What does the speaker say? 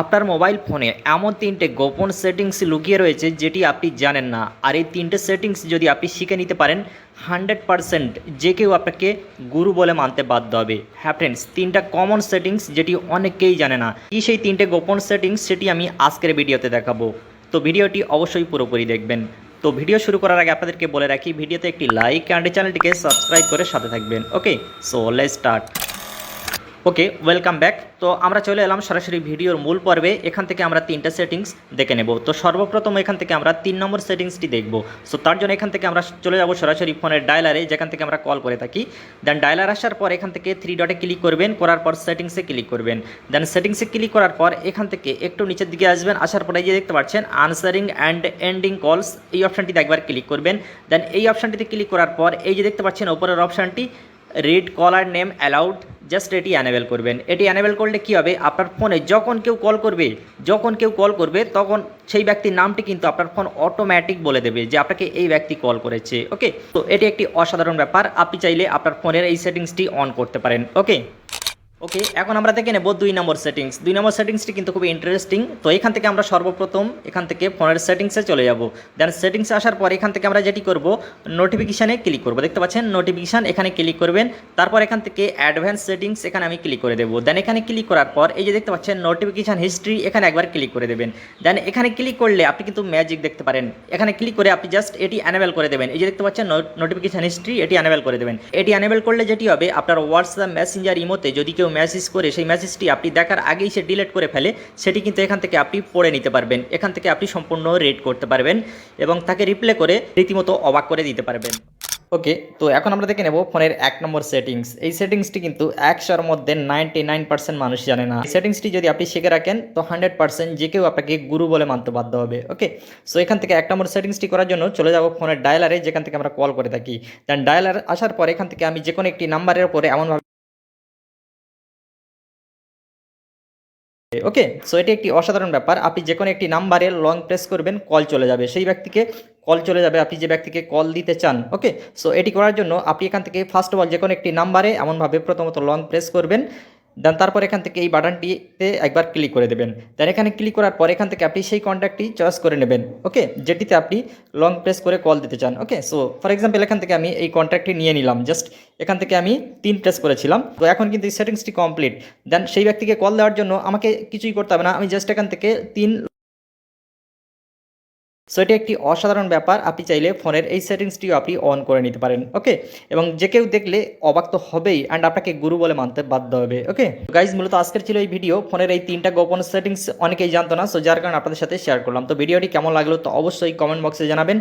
আপনার মোবাইল ফোনে এমন তিনটে গোপন সেটিংস লুকিয়ে রয়েছে যেটি আপনি জানেন না। আর এই তিনটে সেটিংস যদি আপনি শিখে নিতে পারেন, হান্ড্রেড পারসেন্ট যে কেউ আপনাকে গুরু বলে মানতে বাধ্য হবে। হ্যাঁ ফ্রেন্ডস তিনটা কমন সেটিংস যেটি অনেকেই জানে না। কি সেই তিনটে গোপন সেটিংস সেটি আমি আজকের ভিডিওতে দেখাবো। তো ভিডিওটি অবশ্যই পুরোপুরি দেখবেন। তো ভিডিও শুরু করার আগে আপনাদেরকে বলে রাখি, ভিডিওতে একটি লাইক অ্যান্ড চ্যানেলটিকে সাবস্ক্রাইব করে সাথে থাকবেন। Okay so let start okay welcome back তো আমরা চলে এলাম সরাসরি ভিডিওর মূল পর্বে। এখান থেকে আমরা তিনটা সেটিংস দেখে নেব। তো সর্বপ্রথম এখান থেকে আমরা তিন নম্বর সেটিংসটি দেখব। সো তার জন্য এখান থেকে আমরা চলে যাব সরাসরি ফোনের ডায়লারে যেখান থেকে আমরা কল করে থাকি। দেন ডায়লার আসার পর এখান থেকে থ্রি ডটে ক্লিক করবেন। করার পর সেটিংসে ক্লিক করবেন। দেন সেটিংসে ক্লিক করার পর এখান থেকে একটু নিচের দিকে আসবেন। আসার পরে যে দেখতে পাচ্ছেন আনসারিং অ্যান্ড এন্ডিং কলস এই অপশানটিতে একবার ক্লিক করবেন। দেন এই অপশানটিতে ক্লিক করার পর এই যে দেখতে পাচ্ছেন ওপরের অপশানটি read caller name allowed just এটি অ্যানেবেল করবেন। এটি অ্যানেবেল করলে কি হবে? আপনার ফোনে যখন কেউ কল করবে, যখন কেউ কল করবে, তখন সেই ব্যক্তির নামটি কিন্তু আপনার ফোন অটোম্যাটিক বলে দেবে যে আপনাকে এই ব্যক্তি কল করেছে। ওকে তো এটি একটি অসাধারণ ব্যাপার। আপনি চাইলে আপনার ফোনের এই সেটিংসটি অন করতে পারেন। ওকে ওকে, এখন আমরা দেখে নেব দুই নম্বর সেটিংস দুই নম্বর সেটিংসটি কিন্তু খুবই ইন্টারেস্টিং তো এখান থেকে আমরা সর্বপ্রথম এখান থেকে ফোনের সেটিংসে চলে যাব। দেন সেটিংসে আসার পর এখান থেকে আমরা যেটি করব নোটিফিকেশানে ক্লিক করব। দেখতে পাচ্ছেন নোটিফিকেশান এখানে ক্লিক করবেন। তারপর এখান থেকে অ্যাডভান্স সেটিংস এখানে আমি ক্লিক করে দেবো। দেন এখানে ক্লিক করার পর, এই যে দেখতে পাচ্ছেন নোটিফিকেশান হিস্ট্রি এখানে একবার ক্লিক করে দেবেন। দেন এখানে ক্লিক করলে আপনি কিন্তু ম্যাজিক দেখতে পারেন। এখানে ক্লিক করে আপনি জাস্ট এটি অ্যানেবেল করে দেবেন। এই যে দেখতে পাচ্ছেন নোটিফিকেশান হিস্ট্রি এটি অ্যানেবেল করে দেবেন। এটি অ্যানেবেল করলে যেটি হবে, আপনার হোয়াটসঅ্যাপ মেসেঞ্জার ইমোতে যদি কেউ মেসেজ করে, সেই মেসেজটি আপনি দেখার আগেই সে ডিলিট করে ফেলে, সেটি কিন্তু এখান থেকে আপনি পড়ে নিতে পারবেন। এখান থেকে আপনি সম্পূর্ণ রেড করতে পারবেন এবং তাকে রিপ্লে করে রীতিমতো অবাক করে দিতে পারবেন। ওকে, তো এখন আমরা দেখে নেব ফোনের এক নম্বর সেটিংস এই সেটিংসটি কিন্তু একশোর মধ্যে নাইনটি নাইন পার্সেন্ট মানুষ জানে না। সেটিংসটি যদি আপনি শিখে রাখেন, তো হান্ড্রেড পার্সেন্ট যে কেউ আপনাকে গুরু বলে মানতে বাধ্য হবে। ওকে সো এখান থেকে এক নম্বর সেটিংসটি করার জন্য চলে যাব ফোনের ডায়ালারে যেখান থেকে আমরা কল করে থাকি। দেন ডায়ালার আসার পর এখান থেকে আমি যে কোনো একটি নাম্বারের উপরে এমনভাবে ওকে সো এটি একটি অসাধারণ ব্যাপার। আপনি যে কোনো একটি নাম্বারে লং প্রেস করবেন কল চলে যাবে। সেই ব্যক্তিকে কল চলে যাবে, আপনি যে ব্যক্তিকে কল দিতে চান ওকে সো এটি করার জন্য আপনি এখান থেকে ফার্স্ট অফ অল যে কোনো একটি নাম্বারে এমনভাবে প্রথমত লং প্রেস করবেন। দেন তারপর এখান থেকে এই বাটনটিতে একবার ক্লিক করে দেবেন। দেন এখানে ক্লিক করার পর এখান থেকে আপনি সেই কন্ট্যাক্টটি চয়েস করে নেবেন। ওকে যেটিতে আপনি লং প্রেস করে কল দিতে চান। ওকে সো ফর এক্সাম্পল এখান থেকে আমি এই কন্ট্যাক্টটি নিয়ে নিলাম। জাস্ট এখান থেকে আমি তিন প্রেস করেছিলাম। তো এখন কিন্তু এই সেটিংসটি কমপ্লিট দেন সেই ব্যক্তিকে কল দেওয়ার জন্য আমাকে কিছুই করতে হবে না। আমি জাস্ট এখান থেকে তিন সো এটি একটি অসাধারণ ব্যাপার। আপনি চাইলে ফোনের এই সেটিংসটিও আপনি অন করে নিতে পারেন ওকে এবং যে কেউ দেখলে অবাক তো হবেই অ্যান্ড আপনাকে গুরু বলে মানতে বাধ্য হবে ওকে গাইজ মূলত আজকের ছিল এই ভিডিও ফোনের এই তিনটা গোপন সেটিংস অনেকেই জানতো না সো যার কারণে আপনাদের সাথে শেয়ার করলাম। তো ভিডিওটি কেমন লাগল তো অবশ্যই কমেন্ট বক্সে জানাবেন।